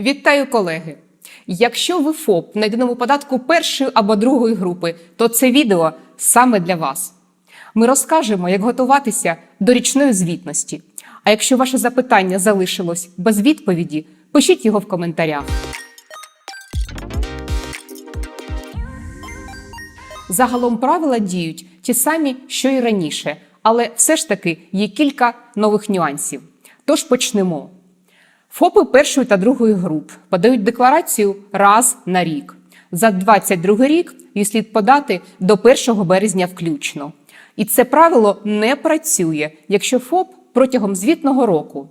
Вітаю, колеги! Якщо ви ФОП на єдиному податку першої або другої групи, то це відео саме для вас. Ми розкажемо, як готуватися до річної звітності. А якщо ваше запитання залишилось без відповіді, пишіть його в коментарях. Загалом правила діють ті самі, що й раніше, але все ж таки є кілька нових нюансів. Тож почнемо. ФОПи першої та другої груп подають декларацію раз на рік. За 22 рік її слід подати до 1 березня включно. І це правило не працює, якщо ФОП протягом звітного року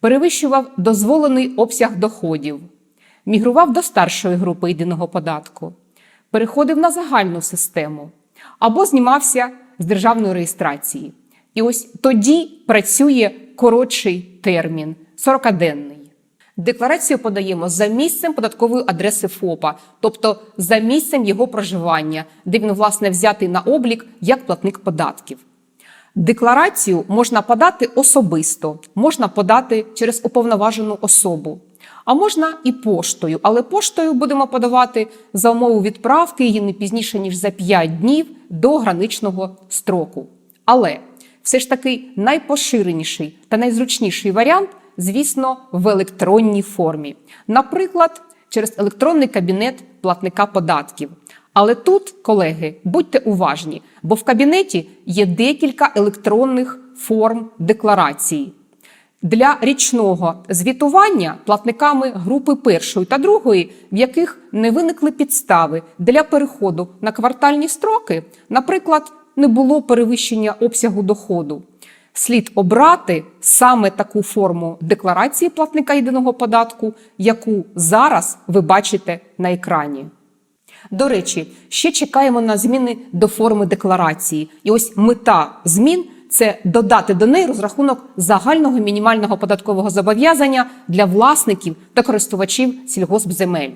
перевищував дозволений обсяг доходів, мігрував до старшої групи єдиного податку, переходив на загальну систему або знімався з державної реєстрації. І ось тоді працює коротший термін 40-денний. Декларацію подаємо за місцем податкової адреси ФОПа, тобто за місцем його проживання, де він, власне, взятий на облік як платник податків. Декларацію можна подати особисто, можна подати через уповноважену особу, а можна і поштою. Але поштою будемо подавати за умову відправки її не пізніше ніж за 5 днів до граничного строку. Але все ж таки найпоширеніший та найзручніший варіант, звісно, в електронній формі, наприклад, через електронний кабінет платника податків. Але тут, колеги, будьте уважні, бо в кабінеті є декілька електронних форм декларації. Для річного звітування платниками групи першої та другої, в яких не виникли підстави для переходу на квартальні строки, наприклад, не було перевищення обсягу доходу. Слід обрати саме таку форму декларації платника єдиного податку, яку зараз ви бачите на екрані. До речі, ще чекаємо на зміни до форми декларації. І ось мета змін це додати до неї розрахунок загального мінімального податкового зобов'язання для власників та користувачів сільгоспземель.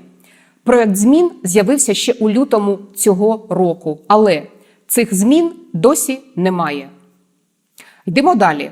Проект змін з'явився ще у лютому цього року, але цих змін досі немає. Йдемо далі.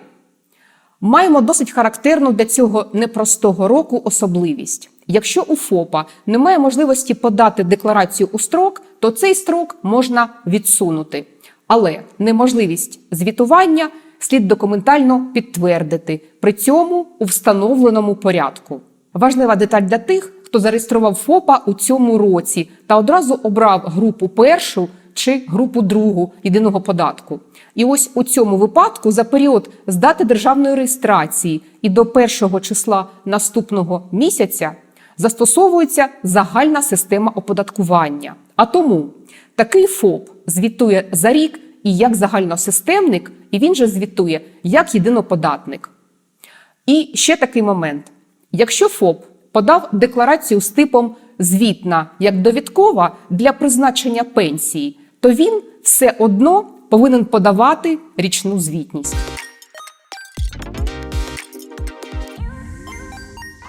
Маємо досить характерну для цього непростого року особливість. Якщо у ФОПа немає можливості подати декларацію у строк, то цей строк можна відсунути. Але неможливість звітування слід документально підтвердити, при цьому у встановленому порядку. Важлива деталь для тих, хто зареєстрував ФОПа у цьому році та одразу обрав групу першу чи групу другу єдиного податку. І ось у цьому випадку за період з дати державної реєстрації і до першого числа наступного місяця застосовується загальна система оподаткування. А тому такий ФОП звітує за рік і як загальносистемник, і він же звітує як єдиноподатник. І ще такий момент: якщо ФОП подав декларацію з типом звітна як довідкова для призначення пенсії, то він все одно повинен подавати річну звітність.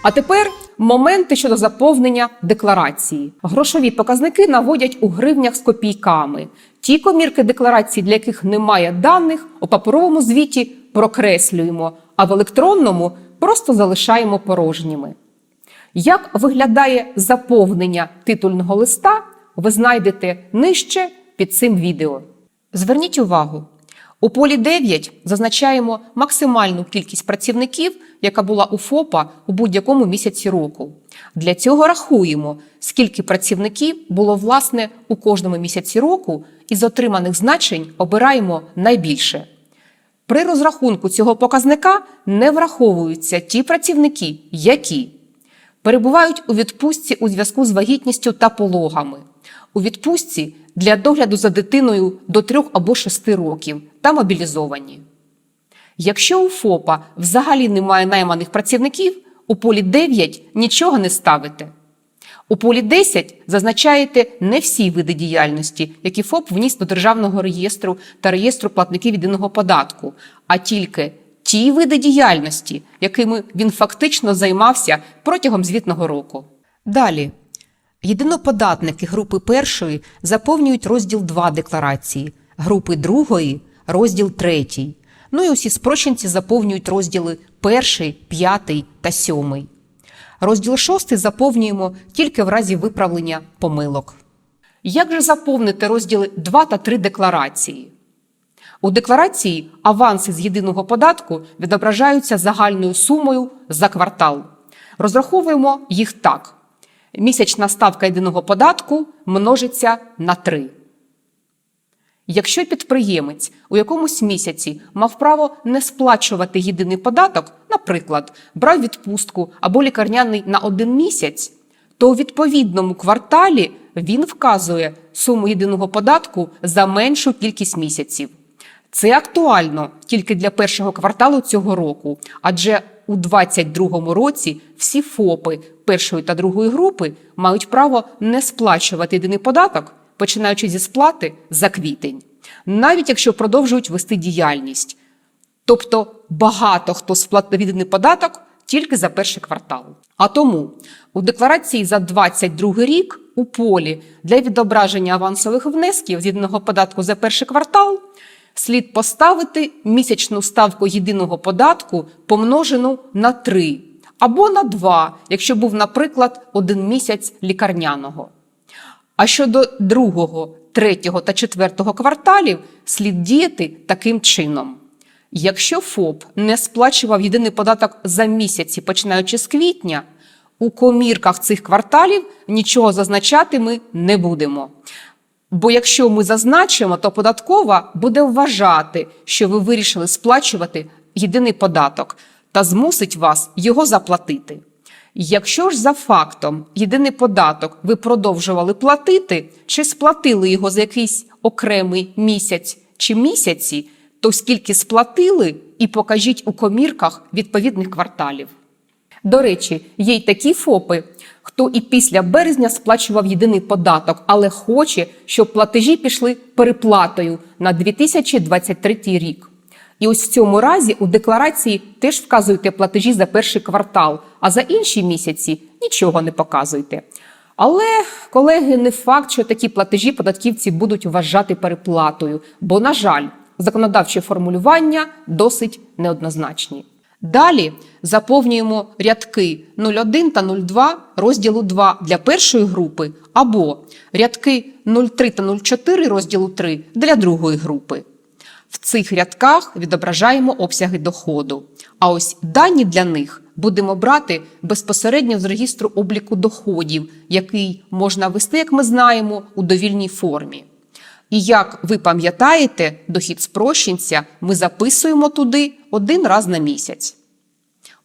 А тепер моменти щодо заповнення декларації. Грошові показники наводять у гривнях з копійками. Ті комірки декларації, для яких немає даних, у паперовому звіті прокреслюємо, а в електронному просто залишаємо порожніми. Як виглядає заповнення титульного листа, ви знайдете нижче під цим відео. Зверніть увагу, у полі 9 зазначаємо максимальну кількість працівників, яка була у ФОПа у будь-якому місяці року. Для цього рахуємо, скільки працівників було власне у кожному місяці року, і з отриманих значень обираємо найбільше. При розрахунку цього показника не враховуються ті працівники, які перебувають у відпустці у зв'язку з вагітністю та пологами, у відпустці для догляду за дитиною до 3 або 6 років та мобілізовані. Якщо у ФОПа взагалі немає найманих працівників, у полі 9 нічого не ставите. У полі 10 зазначаєте не всі види діяльності, які ФОП вніс до Державного реєстру та реєстру платників єдиного податку, а тільки ті види діяльності, якими він фактично займався протягом звітного року. Далі. Єдиноподатники групи першої заповнюють розділ 2 декларації, групи другої розділ 3. Ну і усі спрощенці заповнюють розділи 1, 5 та 7. Розділ 6 заповнюємо тільки в разі виправлення помилок. Як же заповнити розділи 2 та 3 декларації? У декларації аванси з єдиного податку відображаються загальною сумою за квартал. Розраховуємо їх так: місячна ставка єдиного податку множиться на 3. Якщо підприємець у якомусь місяці мав право не сплачувати єдиний податок, наприклад, брав відпустку або лікарняний на один місяць, то у відповідному кварталі він вказує суму єдиного податку за меншу кількість місяців. Це актуально тільки для першого кварталу цього року, адже у 2022 році всі ФОПи першої та другої групи мають право не сплачувати єдиний податок, починаючи зі сплати за квітень, навіть якщо продовжують вести діяльність. Тобто багато хто сплатив єдиний податок тільки за перший квартал. А тому у декларації за 2022 рік у полі для відображення авансових внесків з єдиного податку за перший квартал слід поставити місячну ставку єдиного податку помножену на 3 або на 2, якщо був, наприклад, один місяць лікарняного. А щодо другого, третього та четвертого кварталів слід діяти таким чином. Якщо ФОП не сплачував єдиний податок за місяці, починаючи з квітня, у комірках цих кварталів нічого зазначати ми не будемо. Бо якщо ми зазначимо, то податкова буде вважати, що ви вирішили сплачувати єдиний податок та змусить вас його заплатити. Якщо ж за фактом єдиний податок ви продовжували платити чи сплатили його за якийсь окремий місяць чи місяці, то скільки сплатили, і покажіть у комірках відповідних кварталів. До речі, є й такі ФОПи, хто і після березня сплачував єдиний податок, але хоче, щоб платежі пішли переплатою на 2023 рік. І ось в цьому разі у декларації теж вказуйте платежі за перший квартал, а за інші місяці нічого не показуйте. Але, колеги, не факт, що такі платежі податківці будуть вважати переплатою, бо, на жаль, законодавчі формулювання досить неоднозначні. Далі заповнюємо рядки 01 та 02 розділу 2 для першої групи або рядки 03 та 04 розділу 3 для другої групи. В цих рядках відображаємо обсяги доходу. А ось дані для них будемо брати безпосередньо з регістру обліку доходів, який можна ввести, як ми знаємо, у довільній формі. І як ви пам'ятаєте, дохід спрощенця ми записуємо туди один раз на місяць.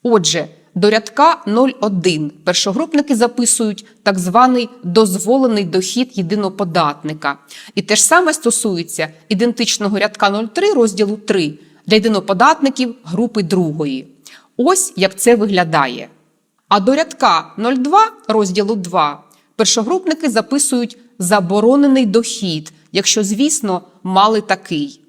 Отже, до рядка 01 першогрупники записують так званий дозволений дохід єдиноподатника. І те ж саме стосується ідентичного рядка 03 розділу 3 для єдиноподатників групи другої. Ось як це виглядає. А до рядка 02 розділу 2 першогрупники записують заборонений дохід, якщо, звісно, мали такий.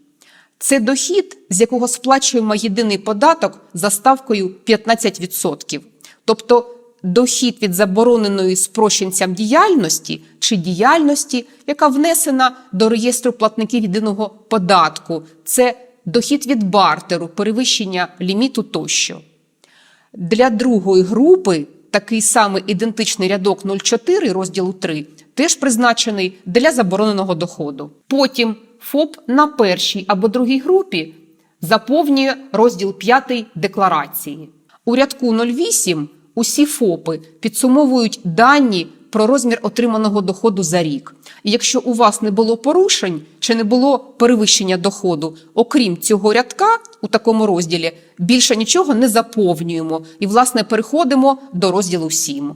Це дохід, з якого сплачуємо єдиний податок за ставкою 15%. Тобто дохід від забороненої спрощенцям діяльності чи діяльності, яка внесена до реєстру платників єдиного податку. Це дохід від бартеру, перевищення ліміту тощо. Для другої групи такий самий ідентичний рядок 04 розділу 3 теж призначений для забороненого доходу. Потім ФОП на першій або другій групі заповнює розділ 5 декларації. У рядку 08 усі ФОПи підсумовують дані про розмір отриманого доходу за рік. І якщо у вас не було порушень чи не було перевищення доходу, окрім цього рядка у такому розділі, більше нічого не заповнюємо і, власне, переходимо до розділу 7.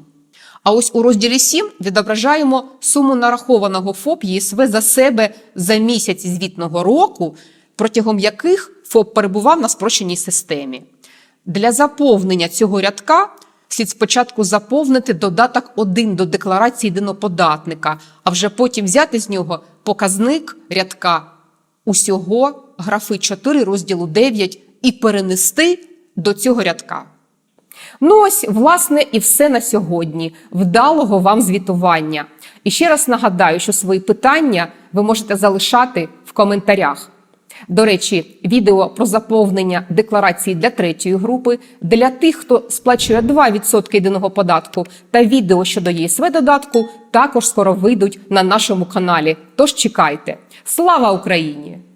А ось у розділі 7 відображаємо суму нарахованого ФОП ЄСВ за себе за місяць звітного року, протягом яких ФОП перебував на спрощеній системі. Для заповнення цього рядка слід спочатку заповнити додаток 1 до декларації єдиноподатника, а вже потім взяти з нього показник рядка усього графи 4 розділу 9 і перенести до цього рядка. Ну ось, власне, і все на сьогодні. Вдалого вам звітування. І ще раз нагадаю, що свої питання ви можете залишати в коментарях. До речі, відео про заповнення декларації для третьої групи, для тих, хто сплачує 2% єдиного податку, та відео щодо ЄСВ додатку також скоро вийдуть на нашому каналі. Тож чекайте. Слава Україні!